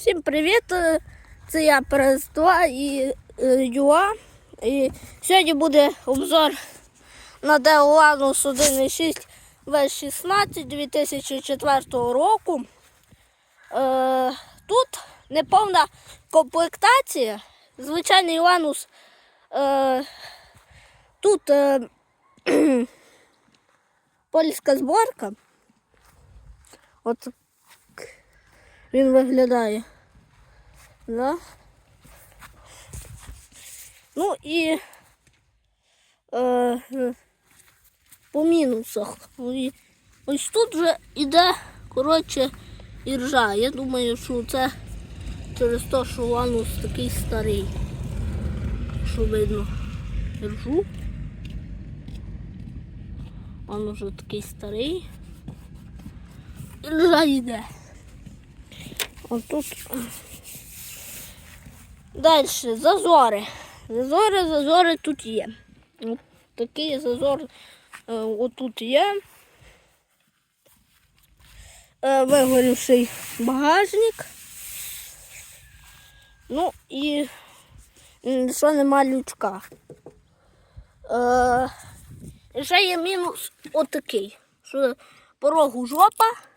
Всім привіт! Е, Це я Перества і е, Юа. І сьогодні буде обзор на Деоланус 1.6 В16 2004 року. Е, тут неповна комплектація. Звичайний Ланус. Тут польська зборка. От він виглядає. Да? Ну і е, по мінусах. Ну, Ось тут вже іде, коротше, іржа. Я думаю, що це через те, що ланус такий старий. Що видно іржу. Он уже такий старий. Іржа йде. Отут. Далі, зазори. Зазори, зазори тут є. От такий зазор е, отут є. Е, вигорівший багажник. Ну і що нема лючка. Е, ще є мінус отакий, порогу жопа.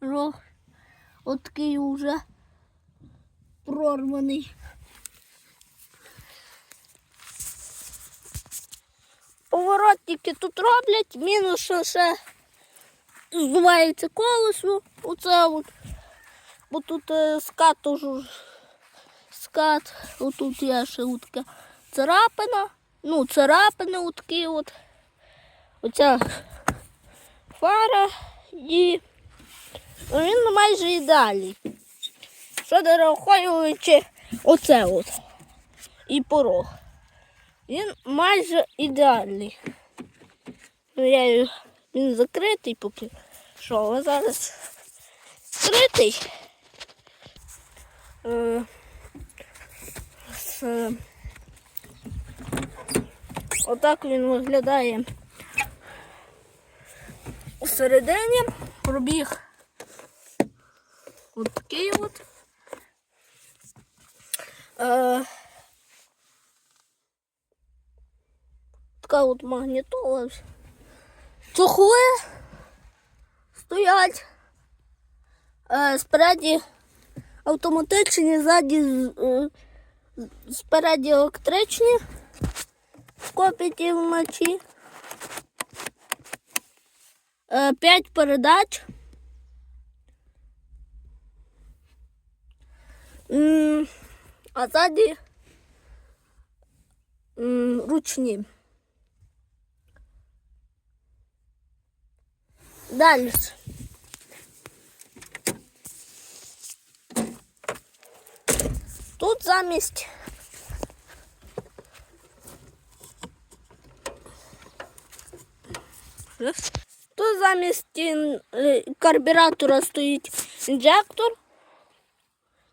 Рог от такий уже прорваний. Поворотники тут роблять, мінус що ще здувається колесо. Оце от. Бо тут е, скат уже скат, отут є ще от така царапина. Ну, царапини отакі от. Оця фара і він майже ідеальний. Що дораховуючи оце от і порог. Він майже ідеальний. Ну, я він закритий поки що, а зараз скритий. Е, з- Отак він виглядає всередині. Пробіг От такий от. Е, така от магнітола. Чохли стоять. Е, спереді автоматичні, ззаді е, спереді електричні. Копіті вночі. Е, П'ять передач. М, А ззаді м, ручні. Далі. Тут замість Тут замість ін- е, карбюратора стоїть інжектор.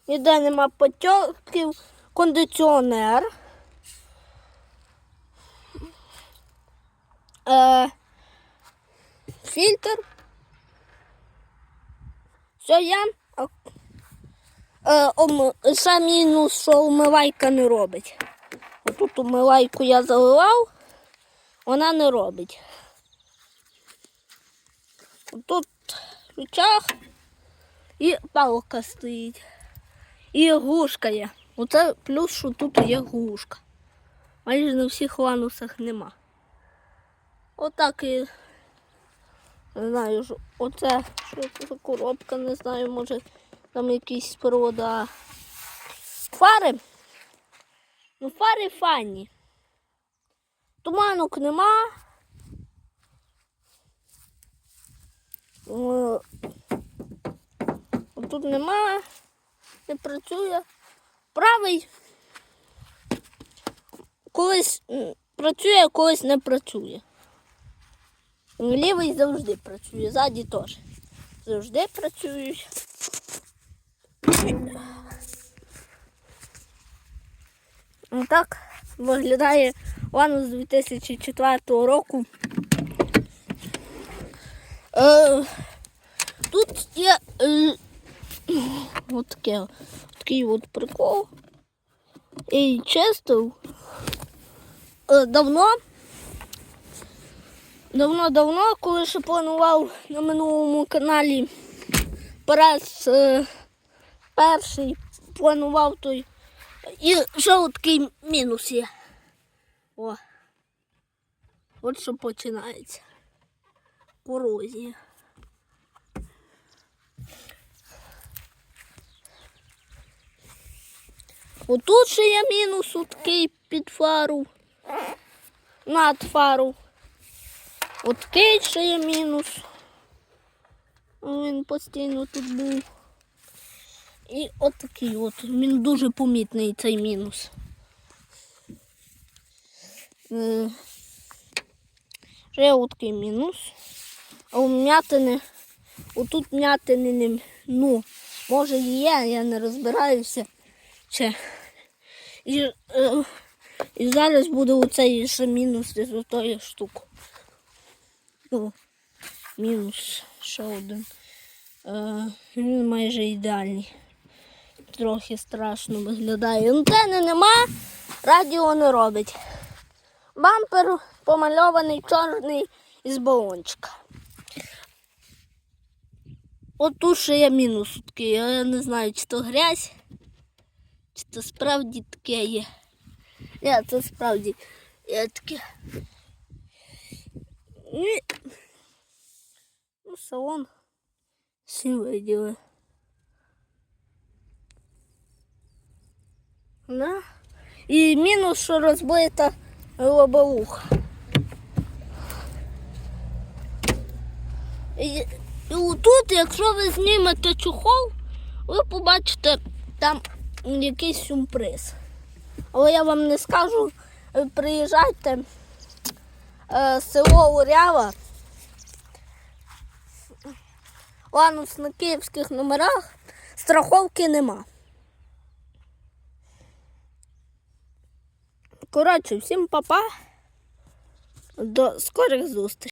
Ніде нема потьоків, кондиціонер. Е, фільтр. Все. А, Е, ом, ще мінус, що умивайка не робить. Отут умивайку я заливав, вона не робить. Тут рычаг і палка стоїть. І глушка є. Оце плюс, що тут є глушка. Майже на всіх ланусах нема. Отак і не знаю, оце що це коробка, не знаю, може там якісь провода. Фари. Ну, фари файні. Туманок нема. О, Тут нема, не працює. Правий колись працює, колись не працює. Лівий завжди працює, ззаді теж. Завжди працюють. Так виглядає Ланус 2004 року. Е, Тут є е, от таке, такий от прикол. І чистив е, давно. Давно-давно, коли ще планував на минулому каналі прес е, перший планував той. І ще такий мінус є. О. От що починається. Корозія. Отут ще є мінус от такий під фару. Над фару. От такий ще є мінус. Він постійно тут був. І от такий от. Він дуже помітний цей мінус. Е, Ще от такий мінус. А у м'ятини, отут м'ятини ну, може є, я не розбираюся. Ще. І, е, і зараз буде оцей ще мінус з тої штуки. Ну, мінус ще один. Е, він майже ідеальний. Трохи страшно виглядає. Антени нема, радіо не робить. Бампер помальований чорний із балончика. От тут ще є мінус такий. Я не знаю, чи то грязь, чи то справді таке є. Ні, це справді є таке. І... Ну, салон всі виділи. Да? І мінус, що розбита лобовуха. І, і отут, якщо ви знімете чохол, ви побачите там якийсь сюрприз. Але я вам не скажу, е, приїжджайте е, село Урява. Ланус на київських номерах страховки нема. Коротше, всім папа. До скорих зустрічей.